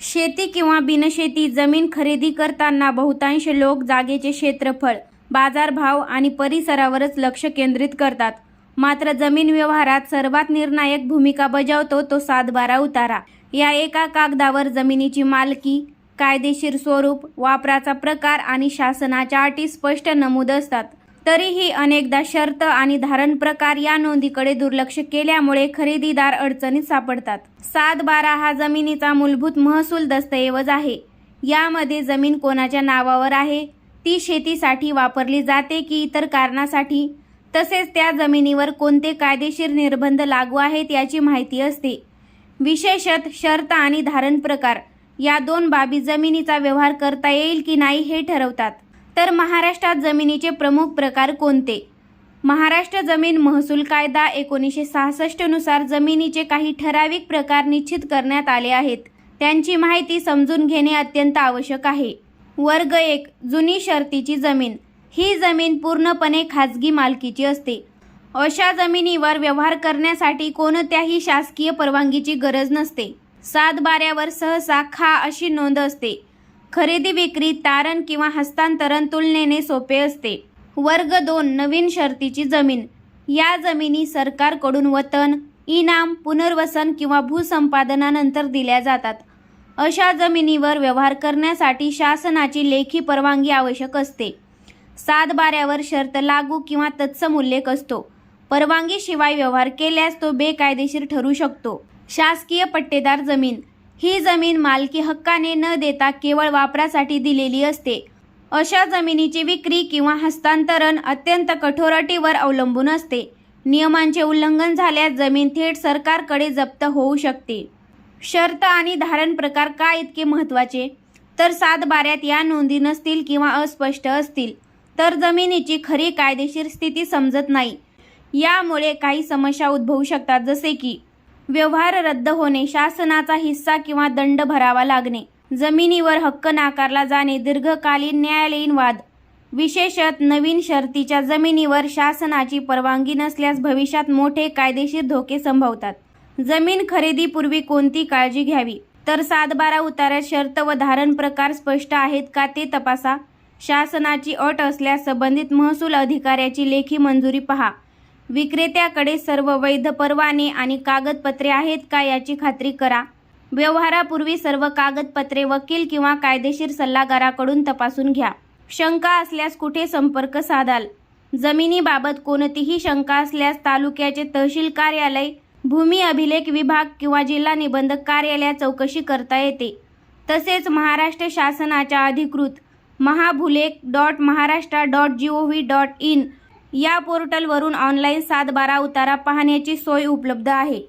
शेती किंवा बिनशेती जमीन खरेदी करताना बहुतांश लोक जागेचे क्षेत्रफळ बाजारभाव आणि परिसरावरच लक्ष केंद्रित करतात. मात्र जमीन व्यवहारात सर्वात निर्णायक भूमिका बजावतो तो सातबारा उतारा. या एका कागदावर जमिनीची मालकी कायदेशीर स्वरूप वापराचा प्रकार आणि शासनाच्या अटी स्पष्ट नमूद असतात. तरीही अनेकदा शर्त आणि धारण प्रकार या नोंदीकडे दुर्लक्ष केल्यामुळे खरेदीदार अडचणीत सापडतात. सात बारा हा जमिनीचा मूलभूत महसूल दस्तऐवज आहे. यामध्ये जमीन कोणाच्या नावावर आहे? ती शेतीसाठी वापरली जाते की इतर कारणासाठी? तसेच त्या जमिनीवर कोणते कायदेशीर निर्बंध लागू आहेत याची माहिती असते. विशेषत शर्त आणि धारण प्रकार. या दोन बाबी जमिनीचा व्यवहार करता येईल की नाही हे ठरवतात. तर महाराष्ट्रात जमिनीचे प्रमुख प्रकार कोणते? महाराष्ट्र जमीन महसूल कायदा एकोणीसशे सहासष्टनुसार जमिनीचे काही ठराविक प्रकार निश्चित करण्यात आले आहेत. त्यांची माहिती समजून घेणे अत्यंत आवश्यक आहे. वर्ग एक जुनी शर्तीची जमीन. ही जमीन पूर्णपणे खाजगी मालकीची असते. अशा जमिनीवर व्यवहार करण्यासाठी कोणत्याही शासकीय परवानगीची गरज नसते. सात बाऱ्यावर सहसा खा अशी नोंद असते. खरेदी विक्री तारण किंवा हस्तांतरण तुलनेने सोपे असते. वर्ग दोन नवीन शर्तीची जमीन. या जमिनी सरकारकडून वतन इनाम पुनर्वसन किंवा भूसंपादनानंतर दिल्या जातात. अशा जमिनीवर व्यवहार करण्यासाठी शासनाची लेखी परवानगी आवश्यक असते. सात बाऱ्यावर शर्त लागू किंवा तत्सम उल्लेख असतो. परवानगीशिवाय व्यवहार केल्यास तो बेकायदेशीर ठरू शकतो. शासकीय पट्टेदार जमीन. ही जमीन मालकी हक्काने न देता केवळ वापरासाठी दिलेली असते. अशा जमिनीची विक्री किंवा हस्तांतरण अत्यंत कठोर अटीवर अवलंबून असते. नियमांचे उल्लंघन झाल्यास जमीन थेट सरकारकडे जप्त होऊ शकते. शर्त आणि धारण प्रकार का इतके महत्त्वाचे? तर सात बाऱ्यात या नोंदी नसतील किंवा अस्पष्ट असतील तर जमिनीची खरी कायदेशीर स्थिती समजत नाही. यामुळे काही समस्या उद्भवू शकतात जसे की व्यवहार रद्द होणे शासनाचा हिस्सा किंवा दंड भरावा लागणे जमिनीवर हक्क नाकारला जाणे दीर्घकालीन न्यायालयीन वाद. विशेषत नवीन शर्तीच्या जमिनीवर शासनाची परवानगी नसल्यास भविष्यात मोठे कायदेशीर धोके संभवतात. जमीन खरेदीपूर्वी कोणती काळजी घ्यावी? तर सातबारा उतार्यात शर्त व धारण प्रकार स्पष्ट आहेत का ते तपासा. शासनाची अट असल्यास संबंधित महसूल अधिकाऱ्याची लेखी मंजुरी पहा. विक्रेत्याकडे सर्व वैध परवाने आणि कागदपत्रे आहेत का याची खात्री करा. व्यवहारापूर्वी सर्व कागदपत्रे वकील किंवा कायदेशीर सल्लागाराकडून तपासून घ्या. शंका असल्यास कुठे संपर्क साधाल? जमिनीबाबत कोणतीही शंका असल्यास तालुक्याचे तहसील कार्यालय भूमी अभिलेख विभाग किंवा जिल्हा निबंधक कार्यालयात चौकशी करता येते. तसेच महाराष्ट्र शासनाच्या अधिकृत Mahabhulekh dot Maharashtra dot G O V dot in या पोर्टलवरून ऑनलाईन सात बारा उतारा पाहण्याची सोय उपलब्ध आहे.